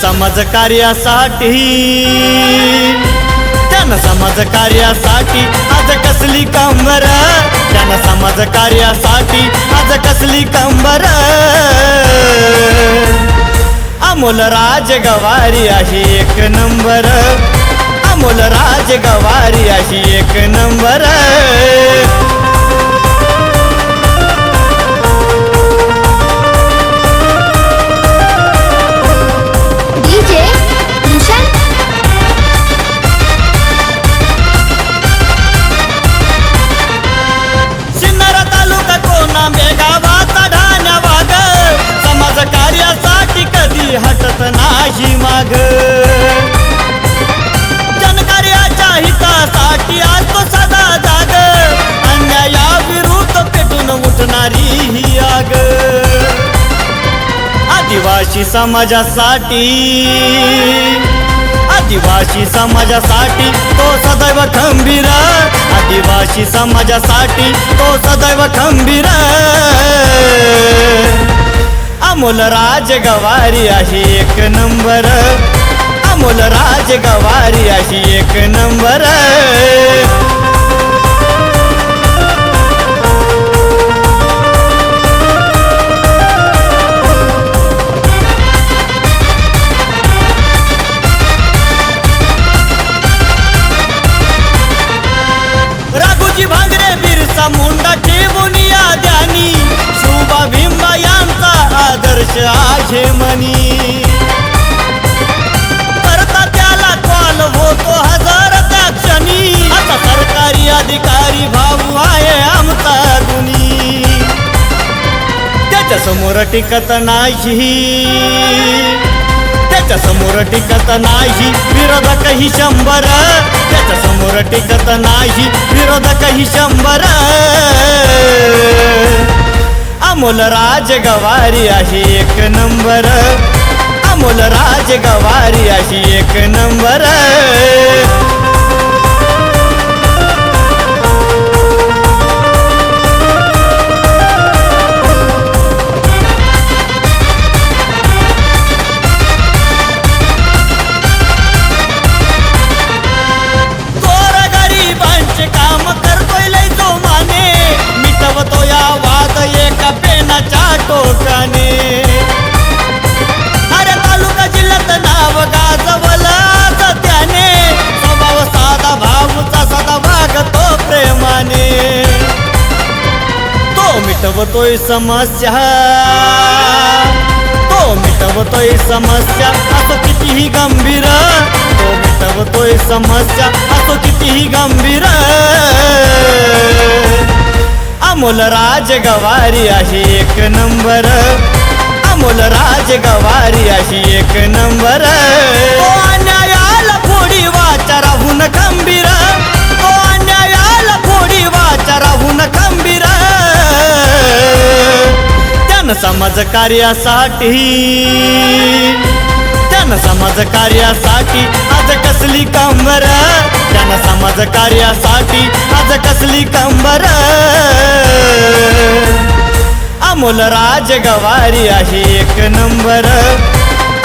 समाज कार्यासाठी. त्यानं समाज कार्यासाठी आज कसली कंबर त्यानं समाज कार्यासाठी आज कसली कंबर अमोल राज गवारी अशी एक नंबर. अमोल राज गवारी अशी एक नंबर. उठणारी ही आग. आदिवासी समाजासाठी आदिवासी समाजासाठी तो सदैव खंबीर. आदिवासी समाजासाठी तो सदैव खंबीर. अमोल राज गवारी अशी एक नंबर. अमोल राज गवारी अशी एक नंबर. मनी करता त्याला कॉल होतो हजार त्या क्षणी. आता सरकारी अधिकारी भाऊ आहे आमचा गुणी त्याच्यासमोर टिकत नाही. त्याच्यासमोर टिकत नाही. विरोधक ही शंभर. त्याच्यासमोर टिकत नाही. विरोधक ही शंभर. अमोल राज गवारी अशी एक नंबर. अमोल राज गवारी अशी एक नंबर. मिटवतोय समस्या. तो मिटवतोय समस्या असो कितीही गंभीर. तो मिटवतोय समस्या असो कितीही गंभीर. अमोल राज गवारी अशी एक नंबर. अमोल राज गवारी अशी एक नंबर. कार्यासाठी त्यानं समाज कार्यासाठी आज कसली कंबर त्यानं समाज कार्यासाठी आज कसली कंबर अमोल राज गवारी अशी एक नंबर.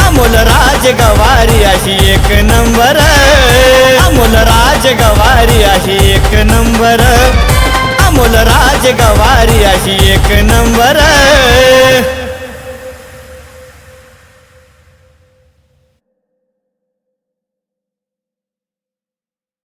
अमोल राज गवारी अशी एक नंबर. अमोल राज गवारी अशी एक नंबर. अमोल राज गवारी अशी एक नंबर.